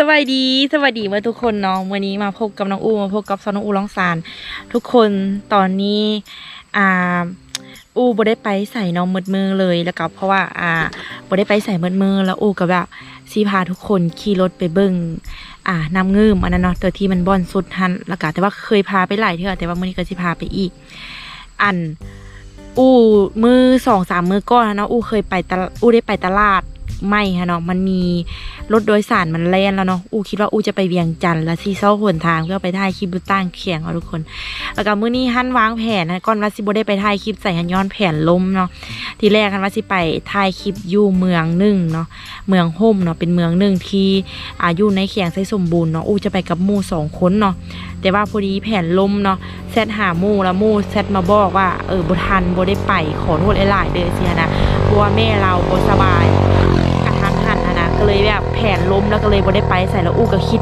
สวัสดีสวัสดีเมื่อทุกคนเนาะวันนี้มาพบกับน้องอูมาพบกับซอน้องอูร้องสารทุกคนตอนนี้อ่าอูบ่ได้ไปใส่น้องมืดมือเลยแล้วก็เพราะว่าอ่าบ่ได้ไปใส่มืดมือแล้วอูก็แบบสีพาทุกคนขี่รถไปเบิ่งอ่าน้ำเงิมอันนั้นเนาะตัวที่มันบอนสุดหันแล้วก็แต่ว่าเคยพาไปหลายเทื่อแต่ว่ามื้อนี้ก็สิพาไปอีก อัน อูมือสองสามมือก่อนนะเนาะอูเคยไปตลาดอูได้ไปตลาดไม่ฮะเนาะมันมี รถโดยสารมันแล่นแล้วเนาะ อูคิดว่าอูจะไปเวียงจันทร์แล้วที่เซ้าหนทางเพื่อไปถ่ายคลิปดูตั้งเขียงเอาทุกคน แล้วก็มื้อนี้ฮั่นวางแผนนะก่อนว่าสิบ่ได้ไปถ่ายคลิปใส่ฮันย้อนแผนล้มเนาะ ทีแรกฮันว่าสิไปถ่ายคลิปอยู่เมืองหนึ่งเนาะ เมืองห่มเนาะเป็นเมืองหนึ่งที่อายู่ในเขียงไซสมบูรณ์เนาะ อูจะไปกับมู่สองคนเนาะ แต่ว่าพอดีแผนล้มเนาะแซดหามู่แล้วมู่แซดมาบอกว่าเออบทันบ่ได้ไปขอโทษหลายๆเด้อสิฮะนะเพราะว่าแม่เราบ่สบาย ก็เลยแบบแผนล้มแล้วก็เลยบ่ได้ไปใส่แล้วอู้ก็คิด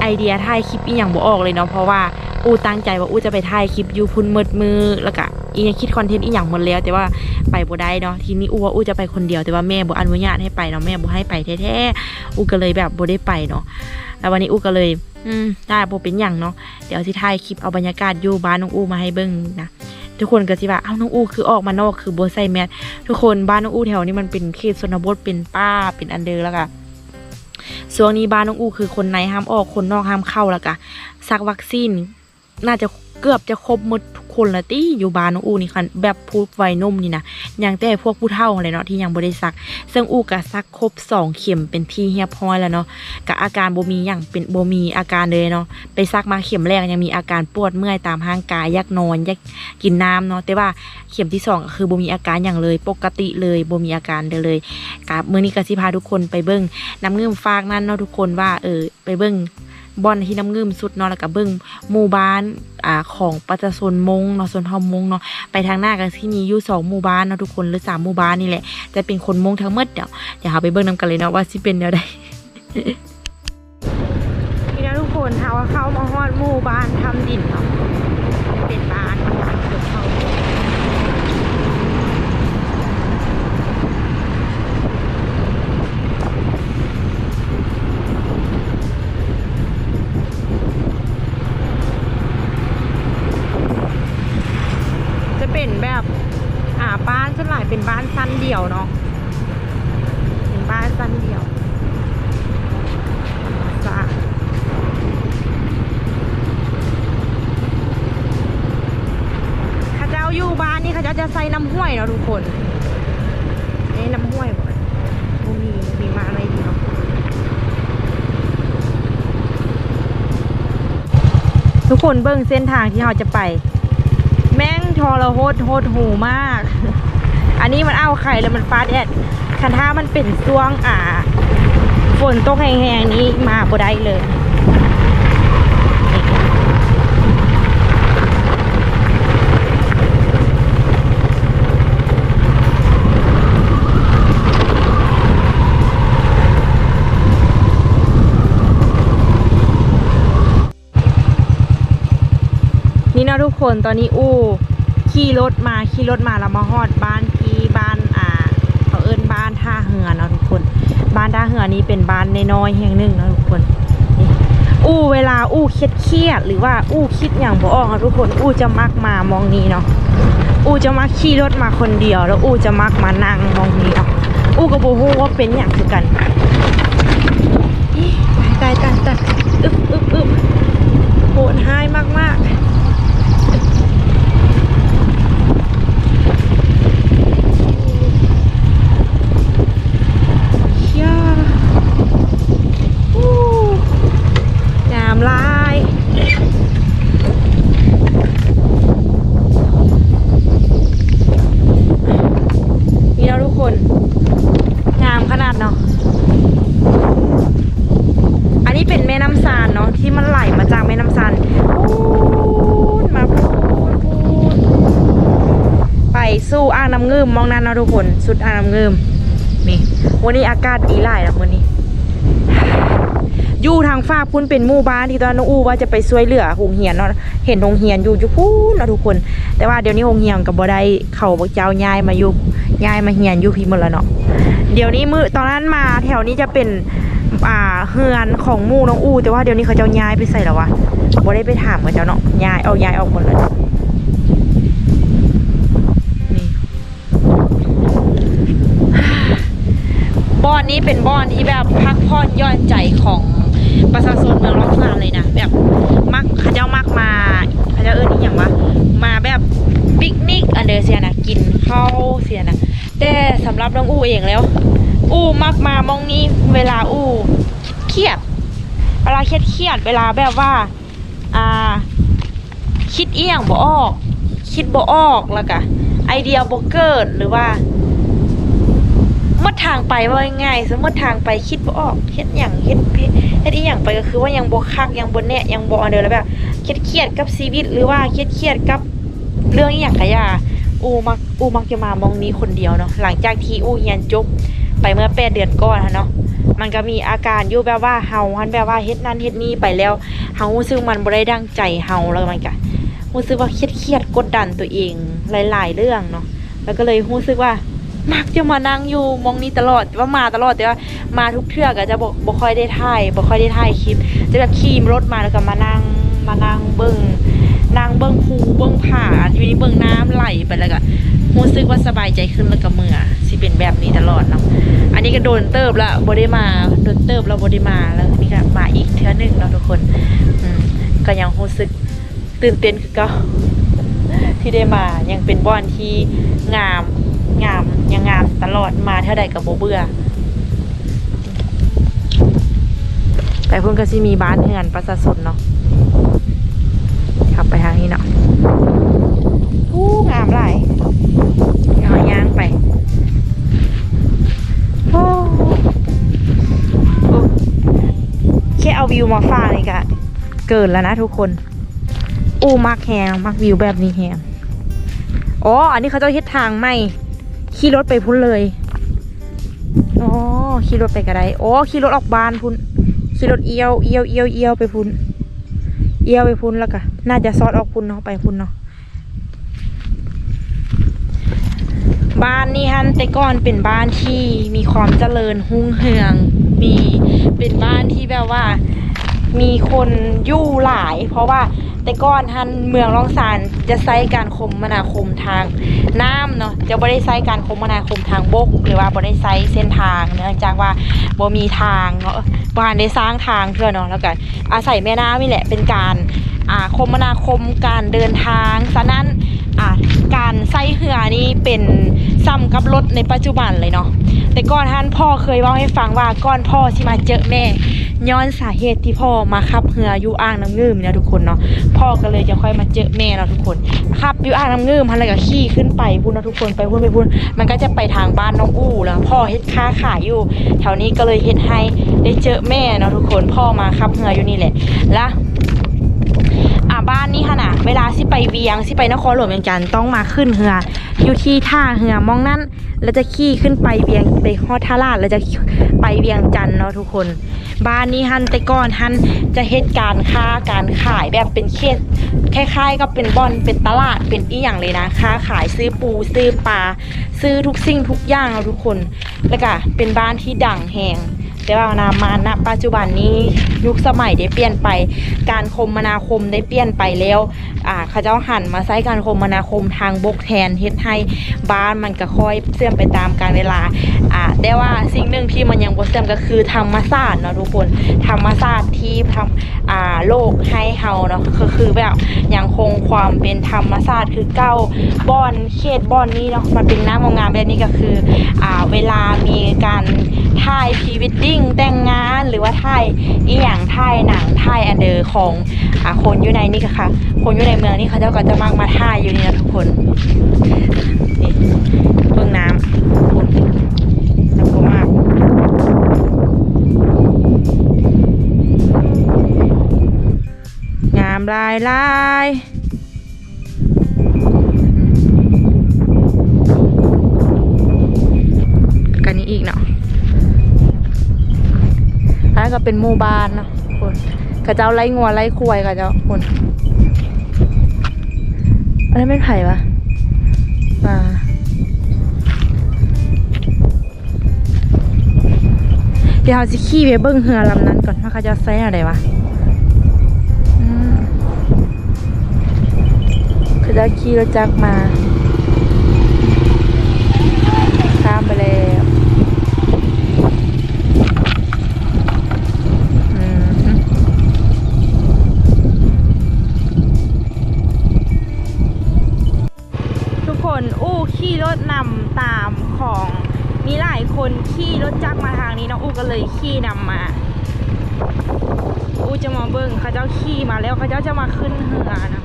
ไอเดียถ่ายคลิปอีหยังบ่ออกเลยเนาะเพราะว่าอู้ตั้งใจว่าอู้จะไปถ่ายคลิปยูพุ่นมืดมือแล้วก็อีหยังคิดคอนเทนต์อีหยังหมดแล้ว แต่ว่าไปบ่ได้เนาะทีนี้อู้ว่าอู้จะไปคนเดียวแต่ว่าแม่บ่อนุญาตให้ไปเนาะแม่บ่ให้ไปแท้ๆอู้ก็เลยแบบบ่ได้ไปเนาะแล้ววันนี้อู้ก็เลย อืมได้บ่เป็นหยังเนาะเดี๋ยวสิถ่ายคลิปเอาบรรยากาศอยู่บ้านน้องอูมาให้เบิ่งนะ ทุกคนก็สิว่าเอ้าน้องอูคือออกมานอกคือบัวไซแมสทุกคนบ้านน้องอูแถวนี้มันเป็นเขตชนบทเป็นป้าเป็นอันเดอร์แล้วก็ช่วงนี้บ้านน้องอูคือคนในห้ามออกคนนอกห้ามเข้าแล้วก็ซักวัคซีน น่าจะเกือบจะครบหมดท คนละติอยู่บ้านอูนี่ค่ะแบบผู้วัยนุ่มนี่นะยังแต่พวกผู้เฒ่าอะไรเนาะที่ยังบ่ได้ซัก ซึ่งอูก็ซักครบสองเข็มเป็นที่เรียบร้อยแล้วเนาะกับอาการบ่มีอย่างเป็นบ่มีอาการเลยเนาะไปซักมาเข็มแรกยังมีอาการปวดเมื่อยตามร่างกายอยากนอนอยากกินน้ำเนาะแต่ว่าเข็มที่สองคือบ่มีอาการอย่างเลยปกติเลยบ่มีอาการเดยเลยกับมื้อนี้ก็สิพาทุกคนไปเบิ่งน้ำเงื่อมฟากนั่นเนาะทุกคนว่าเออไปเบิ่ง บอลที่น้ำเงื่มสุดเนาะแล้วก็เบิ่งหมู่บ้านอ่าของประชาชนมงเนาะส่วนเฮามงเนาะไปทางหน้ากันที่มีอยู่สองหมู่บ้านเนาะทุกคนหรือสามหมู่บ้านนี่แหละจะเป็นคนมงทั้งหมดเดี๋ยวเดี๋ยวเราไปเบิ่งนํกันเลยเนาะว่าสิเป็นแนวใดนี่นะทุกคนถ้าว่าเข้ามาฮอดหมู่บ้านทำดินเนาะ เขาจะใส่น้ำห้วยเนาะทุกคนนี่น้ำห้วยบ่บ่มีมีมาอะไรดีเนาะทุกคนเบิ่งเส้นทางที่เราจะไป แม่งทอระโหดโหดหูมาก อันนี้มันเอาไข่แล้วมันฟาดแอดคันถ้ามันเป็นช่วงอ่า ฝนตกแห้งๆนี้มาบ่ได้เลย คนตอนนี้อู้ขี่รถมาขี่รถมาแล้วมาฮอดบ้านที่บ้านอ่าเขาเอิ้นบ้านท่าเหือเนาะทุกคน บ้านท่าเหือนี้เป็นบ้านในน้อยแห่งหนึ่งเนาะทุกคนอู้เวลาอู้เครียดเครียดหรือว่าอู้คิดอย่างบ่ออกเนาะทุกคนอู้จะมักมามองนี้เนาะอู้จะมักขี่รถมาคนเดียว แล้วอู้จะมักมานั่งมองนี้เนาะอู้ก็บ่ฮู้ว่าเป็นอย่างคือกันตายตายตายอึบอึบอึบโหดหายมากๆ ยาอู้งามหลายนี่แล้วทุกคน งามขนาดเนาะ อันนี้เป็นแม่น้ำซานเนาะที่มันไหลมาจากแม่น้ำซานพูดมาพูดพูดไปสู้อ่า เงิมมองนั้นนะทุกคนสุดอ่างน้ำเงิมนี่วันนี้อากาศดีหลายแล้ววันนี้อยู่ทางฟ้ากพุ่นเป็นหมู่บ้านที่ตอนน้องอูว่าจะไปช่วยเหลือหงเฮียนเนาะเห็นหงเฮียนอยู่อยู่พูนนะทุกคน แต่ว่าเดี๋ยวนี้หงเฮียนกับบ่ได้เขาบอกเจ้าย้ายมาอยู่ย้ายมาเฮียนอยู่พี่หมดแล้วเนาะเดี๋ยวนี้มือตอนนั้นมาแถวนี้จะเป็นอ่าเฮือนของมู่น้องอูแต่ว่าเดี๋ยวนี้เขาเจ้าย้ายไปใส่แล้ววะบ่ได้ไปถามกับเจ้าเนาะย้ายเอาย้ายออกหมดเลย นี้เป็นบ่อนที่แบบพักผ่อนย่อนใจของประชาชนเมืองล่องซานเลยนะ แบบมักเขาเจ้ามักมาเขาเจ้าเอิ้นอย่างวะมาแบบปิกนิกอันเดอร์เซียนะกินข้าวเสียนะแต่สำหรับน้องอู้เองแล้ว อู้มักมามองนี้เวลาอู้เครียดเวลาเครียดเครียดๆเวลาแบบว่าอ่าคิดเอียงบ่ออก คิดบ่ออกแล้วก็ไอเดียบ่เกิดหรือว่า มดทางไปว่าง่ายสมมติทางไปคิดบ่ออกเฮ็ดหยังเฮ็ดเฮ็ดอีหยังไปก็คือว่ายังบ่คักยังบ่แน่ยังบ่อันเดียวแล้วแบบเครียดๆกับชีวิตหรือว่าเครียดๆกับเรื่องอีหยังก็อย่าอูมักอูมักจะมามองนี้คนเดียวเนาะหลังจากที่อูเรียนจบไปเมื่อแปดเดือนก่อนอะเนาะมันก็มีอาการอยู่แบบว่าเฮาหันแบบว่าเฮ็ดนั่นเฮ็ดนี่ไปแล้วเฮารู้สึกมันบ่ได้ดังใจเฮาแล้วมันก็รู้สึกว่าเครียดๆกดดันตัวเองหลาย ๆ เรื่องเนาะแล้วก็เลยรู้สึกว่า มักจะมานั่งอยู่มองนี้ตลอดว่ามาตลอดแต่ว่ามาทุกเทื่อก็จะบอกบ่ค่อยได้ถ่ายบ่ค่อยได้ถ่ายคลิป จะแบบขี่รถมาแล้วก็มานั่งมานั่งเบิ่งนั่งเบิ่งภูเบิ่งผาอยู่นี่เบิ่งน้ำไหลไปแล้วก็รู้สึกว่าสบายใจขึ้นแล้วก็เมื่อสิเป็นแบบนี้ตลอดเนาะอันนี้ก็โดนเติบละบ่ได้มาโดนเติบแล้วบ่ได้มาแล้วนี่ก็มาอีกเทื่อหนึงเนาะทุกคนอืมก็ยังรู้สึกตื่นเต้นคือเก็ที่ได้มายังเป็นบ้านที่งาม งามยังงามตลอดมาเท่าใดกับโบเบื่อแต่เพิ่นก็สิมีบ้านเฮือนประชาชนเนาะขับไปทางนี้เนาะอู้งามหลายเอาย่างไปโอ้แค่เอาวิวมาฟ้านี่ก็เกินแล้วนะทุกคน อู้มักแฮงมักวิวแบบนี้แฮงอ๋ออันนี้เขาจะเฮ็ดทางใหม่ ขี่รถไปพุ่นเลยอ๋อขี่รถไปก็ได้อ๋อขี่รถออกบ้านพุ่นขี่รถเอียวเอียวเอียวเอียวไปพุ่นเอียวไปพุ่นแล้วก็น่าจะซอดออกพุ่นเนาะไปพุ่นเนาะบ้านนี่ฮันแต่ก่อนเป็นบ้านที่มีความเจริญหุ่งเฮือง มีเป็นบ้านที่แบบว่า มีคนยู่หลาย เพราะว่าแต่ก่อนท่นเมืองล่องซานจะใช้การคมนาคมทางน้ำเนาะจะบ่ได้ใช้การคมนาคมทางบก หรือว่าบ่ได้ใช้เส้นทางเนื่องจากว่าบ่มีทางเนาะบ่ทันได้สร้างทางเพื่อเนาะแล้วก็อาศัยแม่น้ำนี่แหละเป็นการอ่าคมนาคมการเดินทางฉะนั้นอ่าการใช้เรือนี่เป็นซ้ำกับรถในปัจจุบันเลยเนาะแต่ก่อนท่านพ่อเคยเล่าให้ฟังว่าก่อนพ่อที่มาเจอแม่ ย้อนสาเหตุที่พ่อมาขับเรืออยู่อ่างน้ำงืมเนี่ยทุกคนเนาะพ่อก็เลยจะค่อยมาเจอแม่เราะทุกคนขับอยู่อ่างน้ำงืมพันเลยก็ขี่ขึ้นไปพูนเนาะทุกคนไปพูนไปพูนมันก็จะไปทางบ้านน้องอู้แล้วพ่อเฮ็ดค้าขายอยู่ แถวนี้ก็เลยเฮ็ดให้ได้เจอแม่เนาะทุกคนพ่อมาขับเรืออยู่นี่แหละแล้วอ่าบ้านนี้ค่ะนะเวลาสิไปเวียงสิไปนครหลวงเวียงจันทน์ต้องมาขึ้นเรืออยู่ที่ท่าเรือมองนั่นแล้วจะขี่ขึ้นไปเวียงไปฮอดท่าลาดแล้วจะไปเวียงจันทน์เนาะทุกคน บ้านนี้ฮันแต่ก่อนฮันจะเฮ็ดการค้าการขายแบบเป็นเขตคล้ายๆ ก็เป็นบ่อนเป็นตลาดเป็นอีหยังเลยนะค้าขายซื้อปูซื้อปลาซื้อทุกสิ่งทุกอย่างเนาทุกคน แล้วก็เป็นบ้านที่ดังแหงแต่ว่านามาณปัจจุบันนี้ยุคสมัยได้เปลี่ยนไป การคมนาคมได้เปลี่ยนไปแล้ว อ่าเขาเจ้าหันมาใช้การคมนาคมทางบกแทนเฮ็ดให้บ้านมันก็ค่อยเสื่อมไปตามกาลเวลาอ่าแต่ว่าสิ่งหนึ่งที่มันยังบ่เสื่อมก็คือธรรมศาสตร์เนาะทุกคนธรรมศาสตร์ที่ทำอ่าโลกให้เฮาเนาะก็คือแบบยังคงความเป็นธรรมศาสตร์คือเก้าบ่อนเขตบ่อนนี้เนาะมันเป็นน้ำงามแบบนี้ก็คืออ่าเวลามีการถ่ายพรีวิดดิ้งแต่งงานหรือว่าถ่ายอีหยังถ่ายหนังถ่ายอันเดอร์ของ อ่าคนอยู่ในนี่ก็ค่ะ คนอยู่ในเมืองนี่เขาเจ้าก็จะมากมาถ่ายอยู่นี่นะทุกคนนี่เบื้องน้ำคุณน้ำก็มากงามลายลายกันนี้อีกเนาะอันนั้นก็เป็นหมู่บ้านเนาะ กระเจ้าไล่งัวไล่ควายกระเจ้าคุณอันนี้นเป็นไผ่ปะมาเดี๋ยวเราจะขี่ไปเบิ้งเรือลำนั้นก่อนว่าเขาจะแซ่อะไรวะเขาจะขี่รถจักรมา รถนำตามของมีหลายคนขี่รถจักรมาทางนี้น้องอูก็เลยขี่นำมา อูจะมาเบิ้งเขาเจ้าขี่มาแล้วเขาเจ้าจะมาขึ้นเรือนะ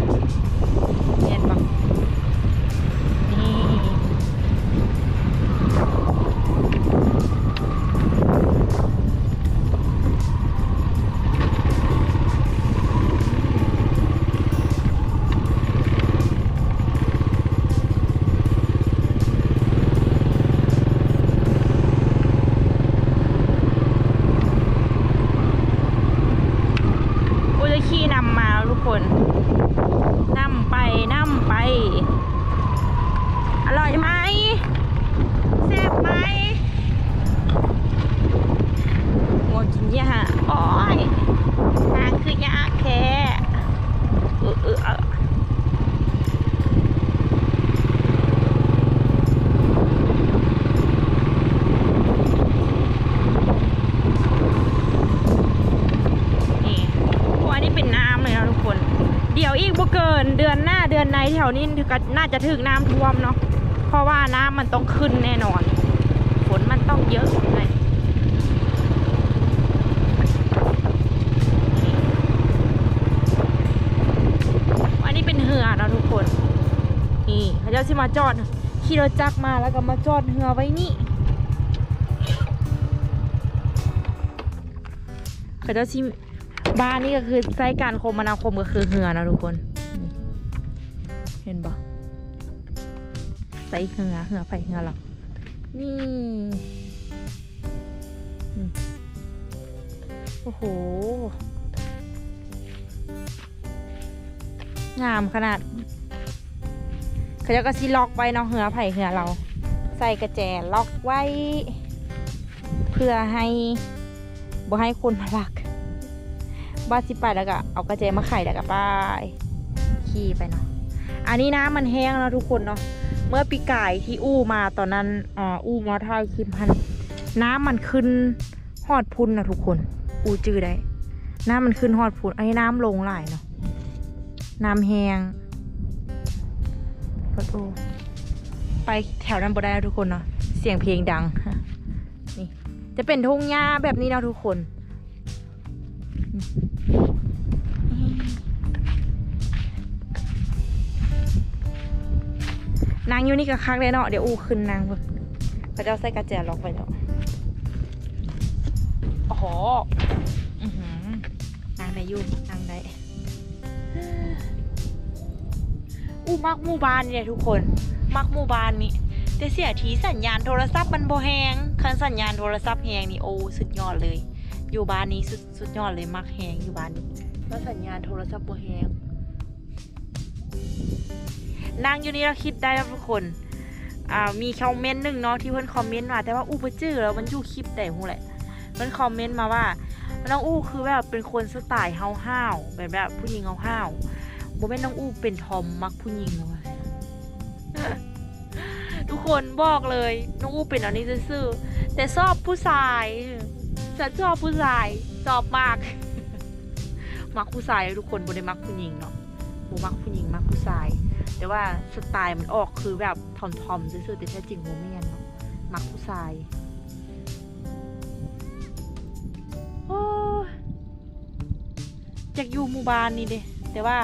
ก็น่าจะถึงน้ำท่วมเนาะเพราะว่าน้ำมันต้องขึ้นแน่นอน ฝนมันต้องเยอะเลยอันนี้เป็นเหือนะทุกคน นี่เขาจะสิมาจอดขี่รถจักรมาแล้วก็มาจอดเหือไว้นี่เขาจะชิบ้านนี่ก็คือใช้การคมนาคมก็คือเหือนะทุกคน ใส่เหือเหือไฟเหือหรอกนี่โอ้โห งามขนาด เขาจะก็ซีล็อกไว้เนาะเหือไผ่เหือเรา ใส่กระแจล็อกไว้ เพื่อให้บ่ให้คนมาลักบ้านสิไปแล้วก็เอากระเจมาไข่แล้วก็ไปขี่ไปเนาะอันนี้น้ำมันแห้งแล้วทุกคนเนาะ เมื่อปีกายที่อู้มาตอนนั้นอ่าอู้มาถ่ายคลิปพัน น้ำมันขึ้นหอดพุนนะทุกคน อู้จื้อได้ น้ำมันขึ้นหอดพุนไอ้น้ำลงหลายเนาะน้ำแห้งรถอู้ไปแถวนั้นบ่ได้ทุกคนเนาะเสียงเพลงดังนี่จะเป็นทุ่งหญ้าแบบนี้นะทุกคน นางอยู่นี่ก็คักเลยเนาะเดี๋ยวอูขึ้นนางเบิ่งพระเจ้าใส่กระแจล็อกไว้แล้วโอ้โหอื้อหือนางได้อยู่นางได้อูมักหมู่บ้านเนี่ยทุกคน มักหมู่บ้านนี่แต่เสียทีสัญญาณโทรศัพท์มันโบแหงคันสัญญาณโทรศัพท์แหงนี่โอ้สุดยอดเลย อยู่บ้านนี้สุดสุดยอดเลยมักแหงอยู่บ้านนี้แล้วสัญญาณโทรศัพท์โบแหง นั่งอยู่นี่เราคิดได้แล้วทุกคนอ่ามีคอมเมนต์หนึ่งเนาะที่เพื่อนคอมเมนต์มาแต่ว่าอู้ไปจื้อแล้วมันอยู่คลิปแต่หูแหละเพื่อนคอมเมนต์มาว่าน้องอู้คือแบบเป็นคนสไตล์ห้าวๆแบบแบบผู้หญิงห้าวๆโบแม่นน้องอู้เป็นทอมมักผู้หญิงว่ะทุกคนบอกเลยน้องอู้เป็นอันนี้ซื่อแต่ชอบผู้ชายฉันชอบผู้ชายชอบมาก มักผู้ชายทุกคนบ่ได้มักผู้หญิงเนาะ บ่มักผู้หญิงมักผู้ชาย แต่ว่าสไตล์มันออกคือแบบทอมทอมๆซื่อๆแต่แท้จริงโมเมนเนาะมักผู้ชายโอ้ยอยากอยู่หมู่บ้านนี่เด้แต่ว่า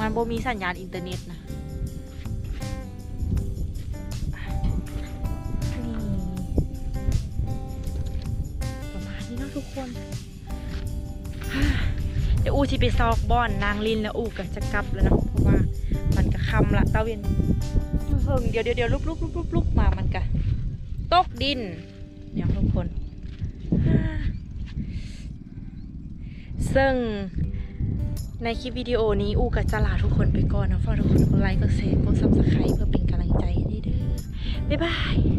มันโบมีสัญญาณอินเทอร์เน็ตนะนี่ประมาณนี้เนาะทุกคน เดี๋ยวอูที่ไปซอกบอนนางลินแล้วอูก็จะกลับแล้วนะเพราะว่ามันก็คำละตาเวนยูเพิ่งเดี๋ยวเดี๋ยวเดี๋ยวลุกลุกลุกลุกลุกมามันก็ตกดินเดี๋ยวทุกคนซึ่งในคลิปวิดีโอนี้อูกับจะลาทุกคนไปก่อนนะฝากทุกคนกดไลค์กดแชร์กดซับสไครต์เพื่อเป็นกำลังใจให้ด้วยด้อบ๊ายบาย